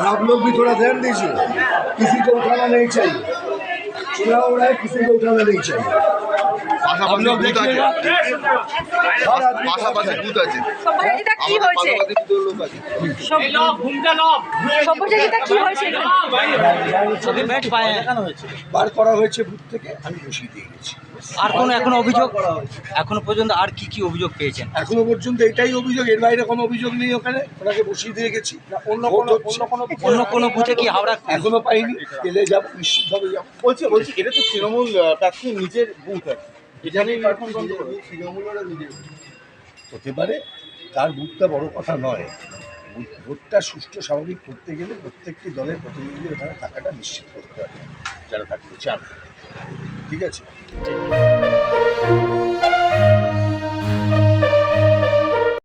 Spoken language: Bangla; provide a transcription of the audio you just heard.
आप लोग भी थोड़ा ध्यान दीजिए किसी को उठाना नहीं चाहिए चुनाव हो रहा है किसी को उठाना नहीं चाहिए হয়েছে? বার করা হয়েছে বুথ থেকে আমি বসিয়ে দিয়ে গেছি। আর কোনো এখন অভিযোগ? এখনও পর্যন্ত আর কি কি অভিযোগ পেয়েছেন? এখনও পর্যন্ত এটাই অভিযোগ এর বাইরে কোনো অভিযোগ নেই ওখানে। ওনাকে বসিয়ে দিয়ে গেছি। অন্য কোনো অন্য কোনো বুথে কি হাওড়া এখনও পাইনি। এলে যাব নিশ্চিতভাবে যাব। বলছি বলছি এটা তো তৃণমূল প্রার্থী নিজের বুথ আছে। হতে পারে তার বুথটা বড় কথা নয়। ভোট- ভোটটা সুষ্ঠু স্বাভাবিক করতে গেলে প্রত্যেকটি দলের প্রতিনিধিদের ওখানে থাকাটা নিশ্চিত করতে হবে। যারা থাকতে চান ঠিক আছে?